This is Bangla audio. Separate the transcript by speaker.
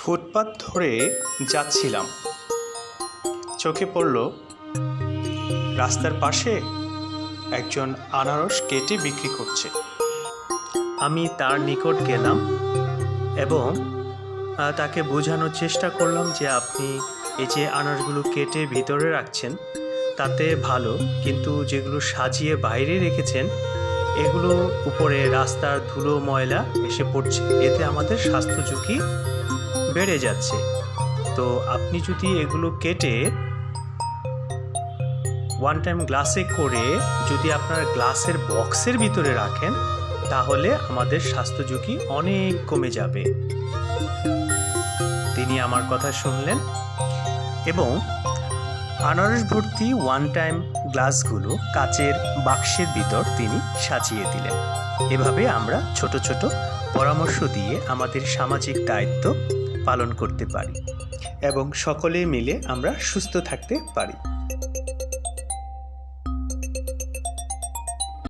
Speaker 1: ফুটপাত ধরে যাচ্ছিলাম। চোখে পড়ল, রাস্তার পাশে একজন আনারস কেটে বিক্রি করছে। আমি তার নিকট গেলাম এবং তাকে বোঝানোর চেষ্টা করলাম যে আপনি এই যে আনারসগুলো কেটে ভিতরে রাখছেন, তাতে ভালো, কিন্তু যেগুলো সাজিয়ে বাইরে রেখেছেন এগুলো উপরে রাস্তার ধুলো ময়লা এসে পড়ছে। এতে আমাদের স্বাস্থ্য ঝুঁকি বেড়ে যাচ্ছে। তো আপনি যদি এগুলো কেটে ওয়ান টাইম গ্লাসে করে যদি আপনার গ্লাসের বক্সের ভিতরে রাখেন, তাহলে আমাদের স্বাস্থ্য ঝুঁকি অনেক কমে যাবে। তিনি আমার কথা শুনলেন এবং আনারস ভর্তি ওয়ান টাইম গ্লাসগুলো কাচের বাক্সের ভিতর তিনি সাজিয়ে দিলেন। এভাবে আমরা ছোট ছোট পরামর্শ দিয়ে আমাদের সামাজিক দায়িত্ব পালন করতে পারি এবং সকলে মিলে আমরা সুস্থ থাকতে পারি।